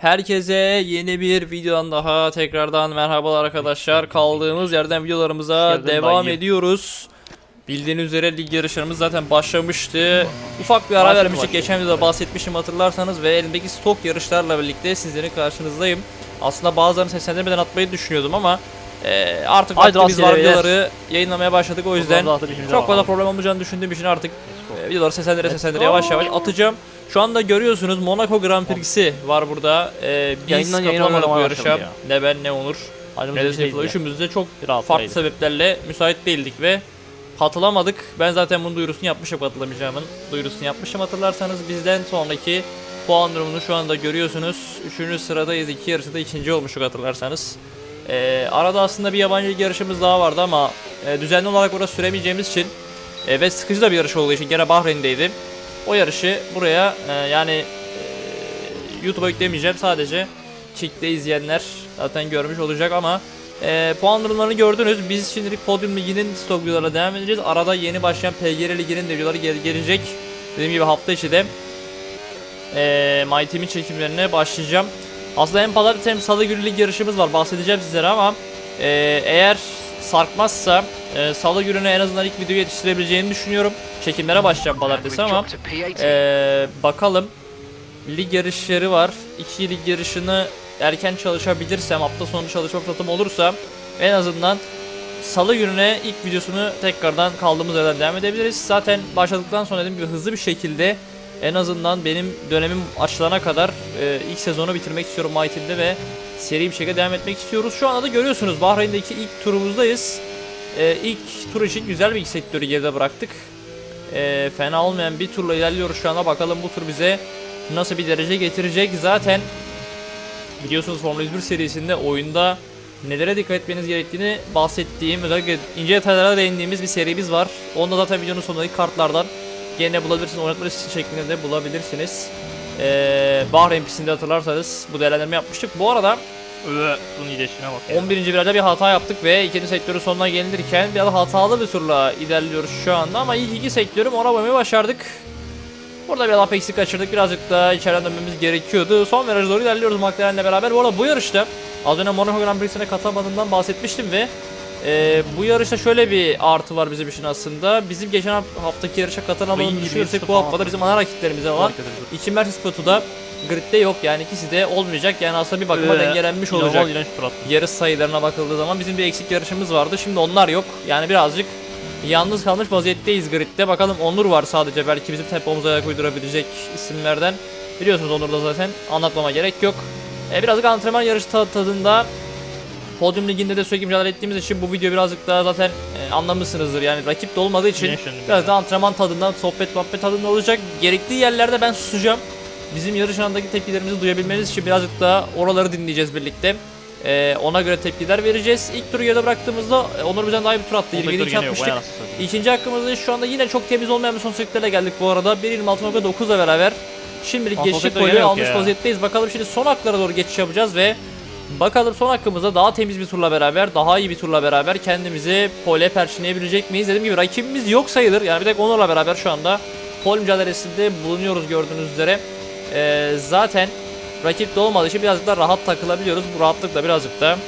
Herkese yeni bir videodan daha tekrardan merhabalar arkadaşlar. Kaldığımız yerden videolarımıza geldin devam dayı. ediyoruz. Bildiğiniz üzere lig yarışlarımız zaten başlamıştı. Ufak bir ara Başladı, vermiştik. Geçen videoda bahsetmişim hatırlarsanız ve elimdeki stok yarışlarla birlikte sizlerin karşınızdayım. Aslında bazılarını seslendirmeden atmayı düşünüyordum ama e, artık Haydi vaktimiz var videoları yayınlamaya başladık o yüzden çok fazla problem olmayacağını düşündüğüm için artık e, videoları seslendire seslendire yavaş yavaş atacağım. Şu anda görüyorsunuz Monaco Grand Prix'si var burada. Ee, biz Yayından katılamadık bu yarışa. ya. Ne ben ne Onur. Ne de Seyfullah. Üçümüz de çok Bir rahat farklı değildi. sebeplerle müsait değildik ve katılamadık. Ben zaten bunun duyurusunu yapmışım katılamayacağımın. Duyurusunu yapmışım hatırlarsanız bizden sonraki puan durumunu şu anda görüyorsunuz. Üçüncü sıradayız. iki yarışta ikinci olmuştuk hatırlarsanız. Ee, arada aslında bir yabancı lig yarışımız daha vardı ama e, düzenli olarak orada süremeyeceğimiz için e, ve sıkıcı da bir yarış olduğu için gene Bahreyn'deydi. O yarışı buraya e, yani e, YouTube'a yüklemeyeceğim sadece Kick'te izleyenler zaten görmüş olacak ama e, puan durumlarını gördünüz. Biz şimdilik Podium Ligi'nin stok devam edeceğiz. Arada yeni başlayan PGR Ligi'nin de videoları gel- gelecek. Dediğim gibi hafta içi de e, My Team'in çekimlerine başlayacağım. Aslında hem pazartesi hem salı günü lig yarışımız var bahsedeceğim sizlere ama e, eğer sarkmazsa e, salı gününe en azından ilk videoyu yetiştirebileceğini düşünüyorum. Çekimlere başlayacağım pazartesi ama ee, bakalım. Lig yarışları var. İki lig yarışını erken çalışabilirsem, hafta sonu çalışma fırsatım olursa en azından salı gününe ilk videosunu tekrardan kaldığımız yerden devam edebiliriz. Zaten başladıktan sonra dediğim gibi hızlı bir şekilde en azından benim dönemim açılana kadar e, ilk sezonu bitirmek istiyorum Team'de ve seri bir şekilde devam etmek istiyoruz. Şu anda da görüyorsunuz Bahreyn'deki ilk turumuzdayız. E, ilk tur için güzel bir sektörü geride bıraktık. E, fena olmayan bir turla ilerliyoruz şu anda. Bakalım bu tur bize nasıl bir derece getirecek. Zaten biliyorsunuz Formula 1 serisinde oyunda nelere dikkat etmeniz gerektiğini bahsettiğim özellikle ince detaylara değindiğimiz bir serimiz var. Onu da zaten videonun sonundaki kartlardan gene bulabilirsiniz. Oynatma listesi şeklinde de bulabilirsiniz. Ee, Bahreyn pistinde hatırlarsanız bu değerlendirme yapmıştık. Bu arada Öö, bunun iyileşine bak. ya. 11. virajda bir hata yaptık ve ikinci sektörün sonuna gelinirken biraz hatalı bir turla ilerliyoruz şu anda ama ilk iki sektörü ona koymayı başardık. Burada biraz apeksi kaçırdık. Birazcık daha içeriden dönmemiz gerekiyordu. Son viraja doğru ilerliyoruz McLaren'le beraber. Bu arada bu yarışta az önce Monaco Grand Prix'sine katılmadığımdan bahsetmiştim ve e, bu yarışta şöyle bir artı var bizim için aslında. Bizim geçen haftaki yarışa katılamadığını düşünürsek bu haftada bizim ana rakiplerimize bir- iki Mercedes pilotu da gridde yok yani ikisi de olmayacak yani aslında bir bakıma Ee, dengelenmiş olacak yarış sayılarına bakıldığı zaman bizim bir eksik yarışımız vardı. Şimdi onlar yok. Yani birazcık yalnız kalmış vaziyetteyiz gridde. Bakalım Onur var sadece belki bizim tempomuza ayak uydurabilecek isimlerden. Biliyorsunuz Onur da zaten anlatmama gerek yok. E, birazcık antrenman yarışı ta- tadında Podium Ligi'nde de sürekli mücadele ettiğimiz için bu video birazcık daha zaten e, anlamışsınızdır. Yani rakip de olmadığı için biraz da antrenman tadından, sohbet muhabbet tadında olacak. Gerektiği yerlerde ben susacağım. Bizim yarış anındaki tepkilerimizi duyabilmeniz için birazcık daha oraları dinleyeceğiz birlikte. Ee, ona göre tepkiler vereceğiz. İlk turu geride bıraktığımızda e, Onur bizden daha iyi bir tur attı. O 27 vektör iki gene yok, atmıştık. İkinci hakkımızda şu anda yine çok temiz olmayan bir son sektöre geldik bu arada. 1.26.9'la beraber. Şimdilik Son geçiş sektöre golü gene yok almış ya. vaziyetteyiz. Bakalım şimdi son haklara doğru geçiş yapacağız ve bakalım son hakkımızda daha temiz bir turla beraber, daha iyi bir turla beraber kendimizi pole perçinleyebilecek miyiz? Dediğim gibi rakibimiz yok sayılır. Yani bir tek Onur'la beraber şu anda pol mücadelesinde bulunuyoruz gördüğünüz üzere. Ee, zaten rakip de olmadığı için birazcık da rahat takılabiliyoruz. Bu rahatlık da birazcık da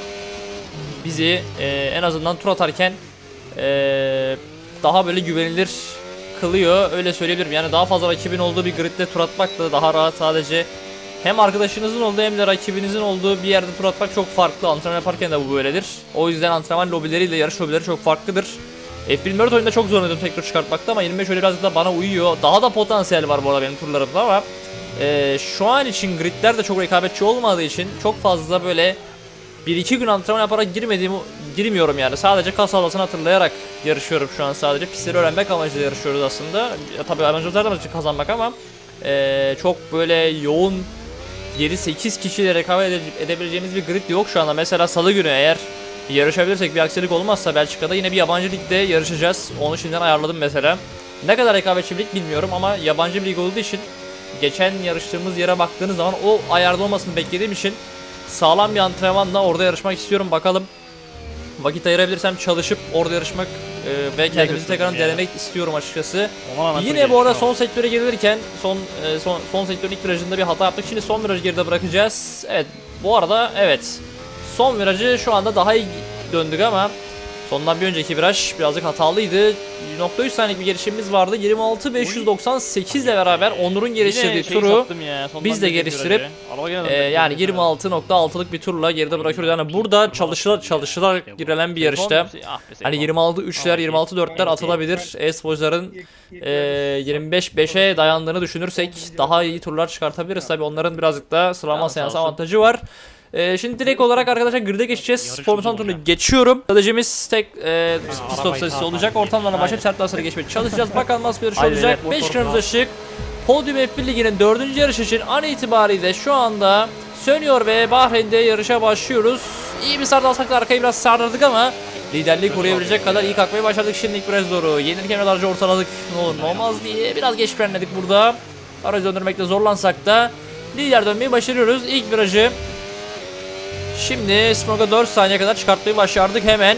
bizi e, en azından tur atarken e, daha böyle güvenilir kılıyor öyle söyleyebilirim. Yani daha fazla rakibin olduğu bir gridde tur atmak da daha rahat sadece hem arkadaşınızın olduğu hem de rakibinizin olduğu bir yerde tur atmak çok farklı. Antrenman yaparken de bu böyledir. O yüzden antrenman lobileriyle yarış lobileri çok farklıdır. F1 oyunda çok zorlanıyordum tek tur çıkartmakta ama 25 öyle birazcık da bana uyuyor. Daha da potansiyel var bu arada benim turlarımda ama e, şu an için gridler de çok rekabetçi olmadığı için çok fazla böyle bir iki gün antrenman yaparak girmediğimi girmiyorum yani. Sadece kas havasını hatırlayarak yarışıyorum şu an sadece. Pistleri öğrenmek amacıyla yarışıyoruz aslında. Ya, tabii amacımız her zaman kazanmak ama eee, çok böyle yoğun 7-8 kişiyle rekabet ede- edebileceğimiz bir grid yok şu anda. Mesela salı günü eğer yarışabilirsek bir aksilik olmazsa Belçika'da yine bir yabancı ligde yarışacağız. Onu şimdiden ayarladım mesela. Ne kadar rekabetçi bir lig bilmiyorum ama yabancı bir lig olduğu için geçen yarıştığımız yere baktığınız zaman o ayarda olmasını beklediğim için sağlam bir antrenmanla orada yarışmak istiyorum. Bakalım vakit ayırabilirsem çalışıp orada yarışmak e, ve kendimizi götürdüm tekrar ya. denemek istiyorum açıkçası. Yine bu arada son sektöre gelirken son e, son son sektörün ilk virajında bir hata yaptık. Şimdi son virajı geride bırakacağız. Evet. Bu arada evet. Son virajı şu anda daha iyi döndük ama sondan bir önceki viraj birazcık hatalıydı. 0.3 saniyelik bir gelişimimiz vardı. 26.598 ile beraber Onur'un geliştirdiği turu ya, biz de geliştirip, e, yani 26.6'lık bir turla geride bırakıyoruz. Yani burada çalışıla çalışılarak girilen bir yarışta Ah be, Hani Seyfon. 26 3'ler 26 4'ler atılabilir. E-sporcuların e, 25-5'e dayandığını düşünürsek daha iyi turlar çıkartabiliriz. Tabi onların birazcık da sıralama seansı avantajı var. E, şimdi direkt olarak arkadaşlar grid'e geçeceğiz. Uzun turunu geçiyorum. Stratejimiz tek e, pist stop arabayı sayısı olacak. Ortamlarına başlayıp sert hasarı geçmeye çalışacağız. Bakalım nasıl bir yarış olacak. beyler, 5 motor kırmızı ışık. Podium F1 Ligi'nin 4. yarış için an itibariyle şu anda sönüyor ve Bahreyn'de yarışa başlıyoruz. İyi bir sard alsak da arkayı biraz sardırdık ama liderliği koruyabilecek kadar iyi kalkmayı başardık şimdi ilk viraj doğru. Yenirken aracı ortaladık ne olur ne olmaz diye biraz geç frenledik burada. Aracı döndürmekte zorlansak da lider dönmeyi başarıyoruz. İlk virajı şimdi Smoke'a 4 saniye kadar çıkartmayı başardık hemen.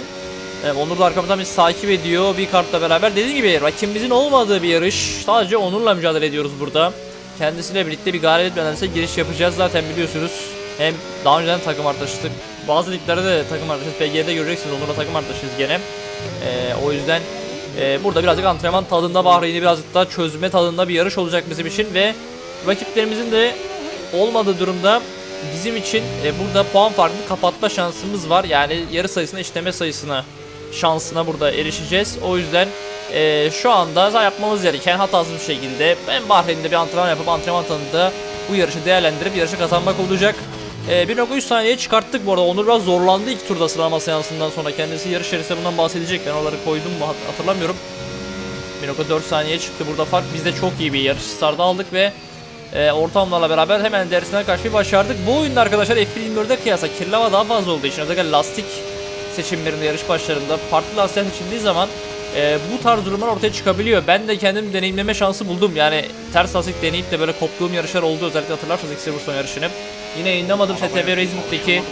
E, Onur da arkamızdan bizi takip ediyor bir kartla beraber. Dediğim gibi rakibimizin olmadığı bir yarış. Sadece Onur'la mücadele ediyoruz burada. Kendisiyle birlikte bir galibiyet mühendisine giriş yapacağız zaten biliyorsunuz. Hem daha önceden takım arkadaşlık. Bazı liglerde de takım arkadaşız. PG'de göreceksiniz Onur'la takım arkadaşız gene. E, o yüzden e, burada birazcık antrenman tadında Bahreyn'i birazcık daha çözme tadında bir yarış olacak bizim için ve rakiplerimizin de olmadığı durumda bizim için e, burada puan farkını kapatma şansımız var. Yani yarı sayısına işleme sayısına şansına burada erişeceğiz. O yüzden e, şu anda yapmamız gereken hatasız bir şekilde ben Bahreyn'de bir antrenman yapıp antrenman tanında bu yarışı değerlendirip yarışı kazanmak olacak. E, 1.3 saniye çıkarttık bu arada. Onur biraz zorlandı ilk turda sıralama seansından sonra. Kendisi yarış içerisinde bundan bahsedecek. Ben onları koydum mu hat- hatırlamıyorum. 1.4 saniye çıktı burada fark. Biz de çok iyi bir yarış startı aldık ve e, ortamlarla beraber hemen dersinden kaçmayı başardık. Bu oyunda arkadaşlar F1.24'e kıyasla kirli hava daha fazla olduğu için özellikle lastik seçimlerinde yarış başlarında farklı lastikler seçildiği zaman e, bu tarz durumlar ortaya çıkabiliyor. Ben de kendim deneyimleme şansı buldum. Yani ters lastik deneyip de böyle koptuğum yarışlar oldu. Özellikle hatırlarsanız X Silverstone yarışını. Yine yayınlamadım STV Racing'deki ya.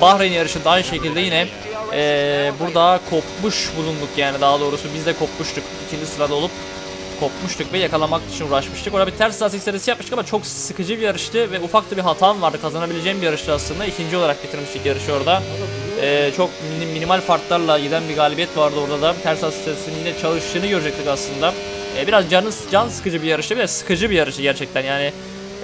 Bahreyn yarışında aynı şekilde yine eee, burada kopmuş bulunduk yani daha doğrusu biz de kopmuştuk ikinci sırada olup kopmuştuk ve yakalamak için uğraşmıştık. Orada bir ters lastik serisi yapmıştık ama çok sıkıcı bir yarıştı ve ufak da bir hatam vardı. Kazanabileceğim bir yarıştı aslında. İkinci olarak bitirmiştik yarışı orada. Eee, çok mini- minimal farklarla giden bir galibiyet vardı orada da. Ters lastik serisinin yine çalıştığını görecektik aslında. Eee, biraz canı, can sıkıcı bir yarıştı ve sıkıcı bir yarışı gerçekten yani.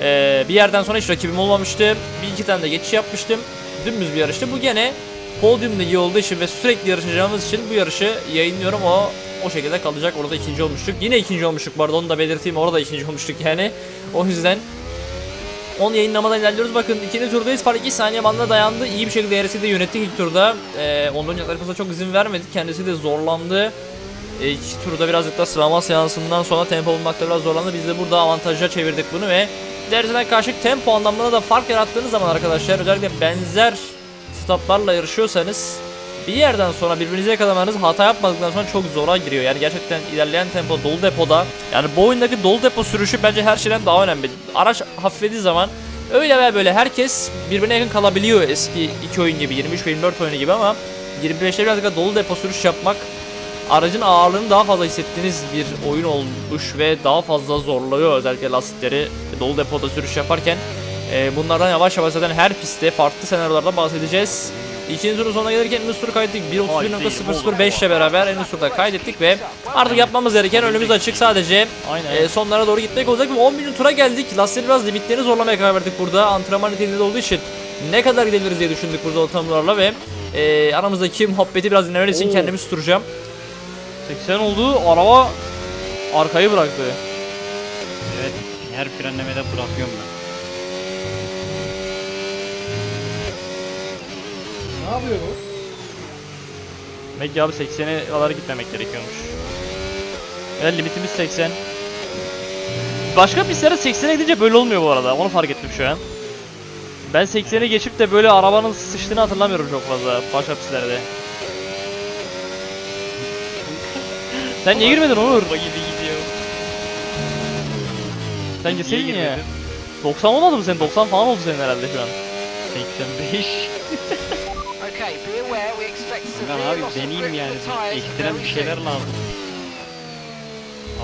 Eee, bir yerden sonra hiç rakibim olmamıştı. Bir iki tane de geçiş yapmıştım. Dümdüz bir yarıştı. Bu gene Podium ligi olduğu için ve sürekli yarışacağımız için bu yarışı yayınlıyorum. O o şekilde kalacak. Orada ikinci olmuştuk. Yine ikinci olmuştuk bu arada onu da belirteyim. Orada ikinci olmuştuk yani. O yüzden onu yayınlamadan ilerliyoruz. Bakın ikinci turdayız. Fark 2 saniye bandına dayandı. İyi bir şekilde yarışı da yönettik ilk turda. Ee, onların yaklaşmasına çok izin vermedik. Kendisi de zorlandı. E, iki turda birazcık da sıralama seansından sonra tempo bulmakta biraz zorlandı. Biz de burada avantaja çevirdik bunu ve dersine karşı tempo anlamında da fark yarattığınız zaman arkadaşlar özellikle benzer stoplarla yarışıyorsanız bir yerden sonra birbirinize yakalamanız hata yapmadıktan sonra çok zora giriyor. Yani gerçekten ilerleyen tempo dolu depoda yani bu oyundaki dolu depo sürüşü bence her şeyden daha önemli. Araç hafiflediği zaman öyle veya böyle herkes birbirine yakın kalabiliyor eski iki oyun gibi 23 ve 24 oyunu gibi ama 25'te birazcık da dolu depo sürüş yapmak aracın ağırlığını daha fazla hissettiğiniz bir oyun olmuş ve daha fazla zorluyor özellikle lastikleri dolu depoda sürüş yaparken. Ee, bunlardan yavaş yavaş zaten her pistte farklı senaryolarda bahsedeceğiz. İkinci turun sonuna gelirken en üst turu kaydettik. 1.31.005 ile beraber en üst turda kaydettik ve artık yapmamız gereken önümüz açık sadece Aynen. e, sonlara doğru gitmek olacak. Ve 10 bin tura geldik. Lastikleri biraz limitlerini zorlamaya karar verdik burada. Antrenman niteliğinde olduğu için ne kadar gidebiliriz diye düşündük burada ortamlarla ve e, aramızdaki muhabbeti biraz dinlemek için kendimi susturacağım. 80 oldu. Araba arkayı bıraktı. Evet. Her frenlemede bırakıyorum ben. Ne yapıyor bu? Demek ki abi 80'e kadar gitmemek gerekiyormuş. Evet limitimiz 80. Başka pistlere 80'e gidince böyle olmuyor bu arada. Onu fark ettim şu an. Ben 80'i geçip de böyle arabanın sıçtığını hatırlamıyorum çok fazla başka pistlerde. Sen niye girmedin Onur? gibi gidiyor. Sen girseydin ya. 90 olmadı mı senin? 90 falan oldu senin herhalde şu an. 85. Ben abi deneyeyim yani. Ekstrem bir şeyler lazım.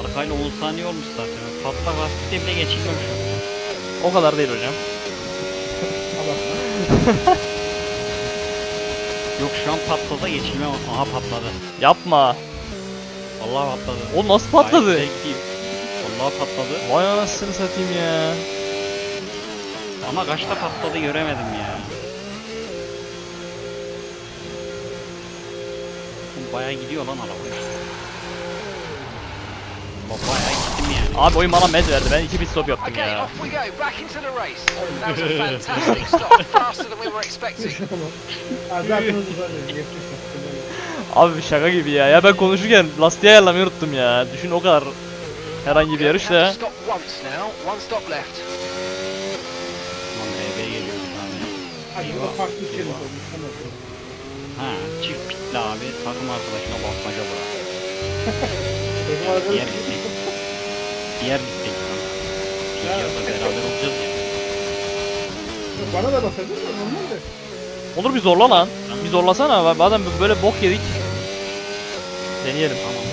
Arkayla 10 saniye olmuş zaten. Patlak lastikte bile geçilmemiş. O kadar değil hocam. Yok şu an patlasa geçilmem. Aha patladı. Yapma. Vallahi patladı. O nasıl patladı? Zevkliyim. Vallahi patladı. Vay anasını satayım ya. Ama kaçta patladı göremedim ya. Bayağı gidiyor lan araba. Bayağı gittim yani. Abi oyun bana med verdi. Ben iki pit stop yaptım Okay, ya. off we go, back into the race. That was a fantastic stop, faster than we were expecting. Abi bir şaka gibi ya. Ya ben konuşurken lastiği ayarlamayı unuttum ya. Düşün o kadar herhangi bir yarış da. tane. Ha çift pitli abi takım arkadaşına basmaca bırak. Diğer gittik. Diğer gittik lan. Piyyada beraber olacağız ya. Bana da basardın da normalde. Olur bir zorla lan. Bir zorlasana. Bazen böyle bok yedik. Deneyelim. Tamam.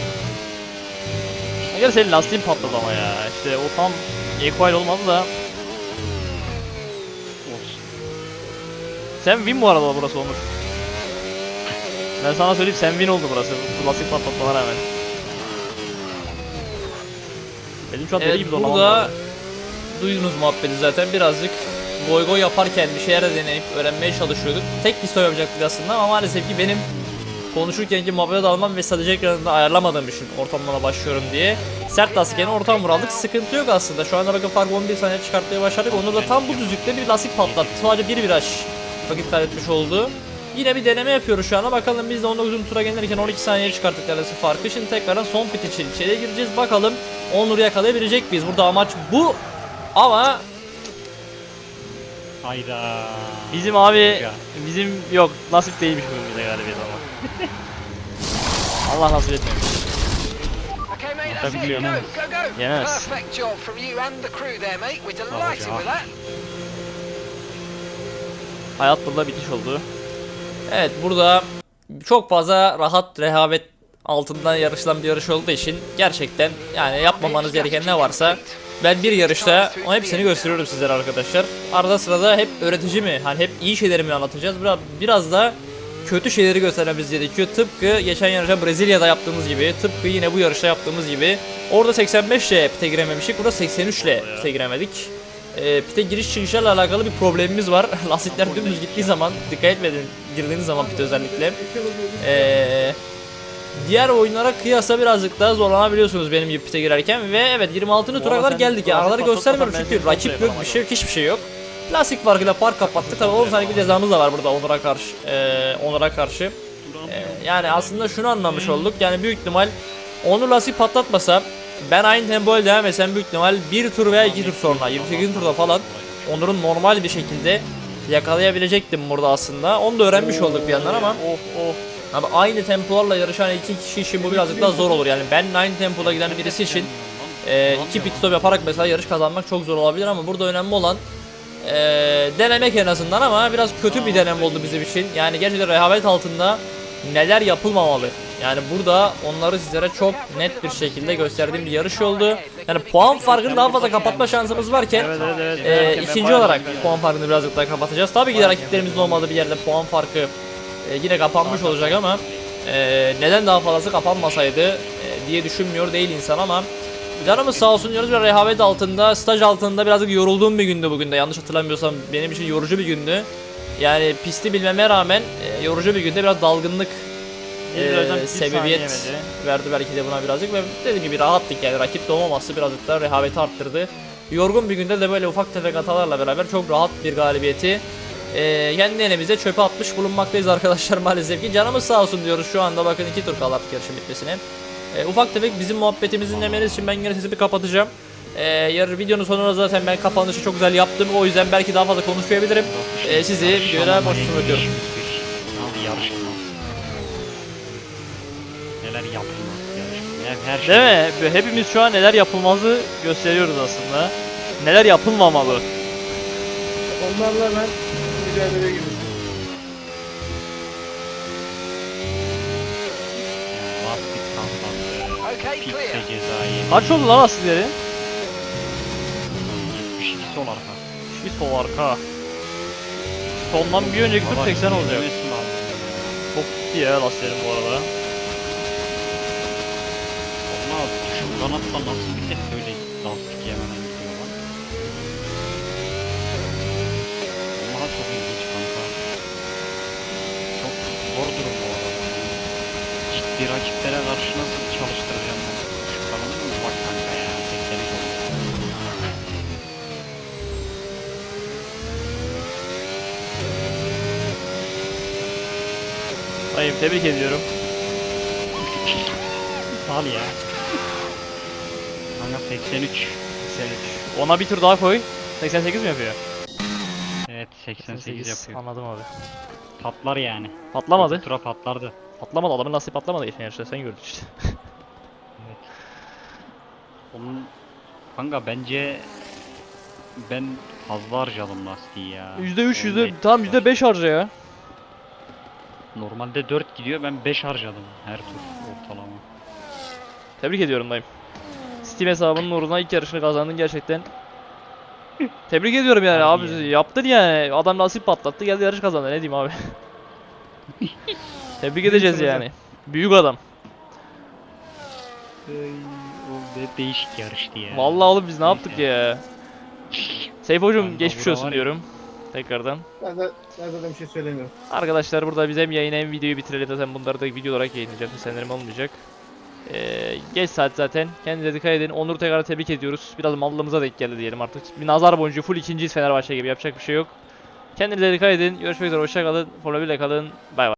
Gel senin lastiğin patladı ama ya. İşte o tam equal olmadı da. Olsun. Sen win bu arada burası Onur. Ben sana söyleyeyim sen win oldu burası. Bu lastik patlatmana rağmen. Benim şu an Evet gibi zorlamam burada duydunuz muhabbeti zaten birazcık goy goy yaparken bir şeyler de deneyip öğrenmeye çalışıyorduk. Tek bir soru yapacaktık aslında ama maalesef ki benim konuşurkenki muhabbete dalmam ve strateji ekranında ayarlamadığım için ortamlara başlıyorum diye sert lastiklerini ortam vuraldık. Sıkıntı yok aslında. Şu anda bakın farkı 11 saniye çıkartmaya başladık. Onur da tam bu düzlükte bir lastik patlattı. Sadece bir viraj vakit kaybetmiş oldu. Yine bir deneme yapıyoruz şu anda. Bakalım biz de 19. tura gelirken 12 saniye çıkarttık arası farkı. Şimdi tekrardan son pit için içeriye gireceğiz. Bakalım Onur'u yakalayabilecek miyiz? Burada amaç bu. Ama Hayda. Bizim abi Ya. bizim yok nasip değilmiş bugün bize galibiyet ama. Allah nasip etmemiş. Okay, mate, that's it. Go, go, go. Yenemez. Perfect job from you and the crew there, mate. We're delighted with that. Hayat burada bitiş oldu. Evet burada çok fazla rahat rehavet altından yarışılan bir yarış olduğu için gerçekten yani yapmamanız gereken ne varsa ben bir yarışta o hepsini gösteriyorum sizlere arkadaşlar. Arada sırada hep öğretici mi? Hani hep iyi şeyleri mi anlatacağız? Biraz, biraz da kötü şeyleri göstermemiz gerekiyor. Tıpkı geçen yarışta Brezilya'da yaptığımız gibi, tıpkı yine bu yarışta yaptığımız gibi. Orada 85 ile pite girememiştik, burada 83 ile pite giremedik. E, pite giriş çıkışlarla alakalı bir problemimiz var. Lastikler dümdüz gittiği zaman, dikkat etmedin girdiğiniz zaman pite özellikle. Ee, diğer oyunlara kıyasla birazcık daha zorlanabiliyorsunuz benim gibi pite girerken ve evet 26. tura kadar geldik ya lastik araları göstermiyorum çünkü rakip yok bir şey yok hiçbir şey yok. Plastik farkıyla park kapattık tabii 10 saniye bir cezamız da var burada Onur'a karşı ee, Onur'a karşı. Ee, yani aslında şunu anlamış olduk yani büyük ihtimal Onur lastik patlatmasa ben aynı tempoyla devam etsem büyük ihtimal bir tur veya iki tur sonra 28. turda falan Onur'un normal bir şekilde yakalayabilecektim burada aslında. Onu da öğrenmiş olduk bir yandan ama Oh oh. Abi aynı tempolarla yarışan iki kişi için bu birazcık daha zor olur yani ben aynı tempoda giden birisi için e, iki pit stop yaparak mesela yarış kazanmak çok zor olabilir ama burada önemli olan e, denemek en azından ama biraz kötü bir deneme oldu bizim için yani gerçekten rehavet altında neler yapılmamalı yani burada onları sizlere çok net bir şekilde gösterdiğim bir yarış oldu yani puan farkını daha fazla kapatma şansımız varken Evet evet evet. ben ikinci olarak puan farkını birazcık daha kapatacağız. Tabii ki de rakiplerimizin olmadığı bir yerde puan farkı e, yine kapanmış olacak ama e, neden daha fazlası kapanmasaydı e, diye düşünmüyor değil insan ama canımız sağ olsun diyoruz bir rehavet altında, staj altında birazcık yorulduğum bir gündü bugün de yanlış hatırlamıyorsam benim için yorucu bir gündü. Yani pisti bilmeme rağmen e, yorucu bir günde biraz dalgınlık e, sebebiyet verdi belki de buna birazcık ve dediğim gibi rahattık yani rakip de olmaması birazcık da rehaveti arttırdı. Yorgun bir günde de böyle ufak tefek hatalarla beraber çok rahat bir galibiyeti e, kendi elimize çöpe atmış bulunmaktayız arkadaşlar maalesef ki. Canımız sağ olsun diyoruz şu anda bakın iki tur kaldı artık yarışın bitmesine. E, ufak tefek bizim muhabbetimizi dinlemeniz için ben yine sesimi kapatacağım. E, yarın videonun sonunda zaten ben kapanışı çok güzel yaptım. O yüzden belki daha fazla konuşmayabilirim. E, sizi videoya başlıyorum öpüyorum. neler yapılmaz yarışmada. Her şey. Değil mi? Hepimiz şu an neler yapılmazı gösteriyoruz aslında. Neler yapılmamalı. Onlarla ben mücadeleye girmiştim. Lastik sallandı. Okay, Pitse cezayı. Kaç oldu lan lastikleri? 72 sol arka. 72 sol arka. Sondan bir önceki tur 80 olacak. Çok gitti ya lastiklerim bu arada. Şu kanatla nasıl bir tek böyle lastik yemeden gidiyor lan. Valla çok ilginç kanka. Çok zor durum bu arada. Ciddi rakiplere karşı nasıl çalıştıracağım ben? Şu kanalı mı bak kanka ya? 80'lik oldu. Dayım tebrik ediyorum. Al ya. Kanka 83. 83. Ona bir tur daha koy. 88 mi yapıyor? Evet 88 yapıyor. Anladım abi. Patlar yani. Patlamadı. Tura patlardı. Patlamadı. Adamın lastiği patlamadı geçen yarışta. Sen gördün işte. Evet. Onun kanka bence ben fazla harcadım lastiği ya. %3 Onun yüzde var. %5 harca ya. Normalde 4 gidiyor ben 5 harcadım her tur ortalama. Tebrik ediyorum dayım. Steam hesabının uğruna ilk yarışını kazandın gerçekten. Tebrik ediyorum yani Harbi abi ya. yaptın yani. Adam nasip patlattı geldi yarış kazandı ne diyeyim abi. Tebrik edeceğiz yani. Büyük adam. o de değişik yarıştı ya. Vallahi oğlum biz ne yaptık ya. Seyf hocam geçmiş olsun diyorum. Tekrardan. Ben de, ben zaten bir şey söylemiyorum. Arkadaşlar burada biz hem yayın hem videoyu bitirelim zaten bunları da video olarak yayınlayacağım sanırım olmayacak. Ee, geç saat zaten. Kendinize dikkat edin. Onur'u tekrar tebrik ediyoruz. Biraz mallığımıza denk geldi diyelim artık. Bir nazar boncuğu full ikinciyiz Fenerbahçe gibi yapacak bir şey yok. Kendinize dikkat edin. Görüşmek üzere. Hoşça kalın. Formula 1'le kalın. Bay bay.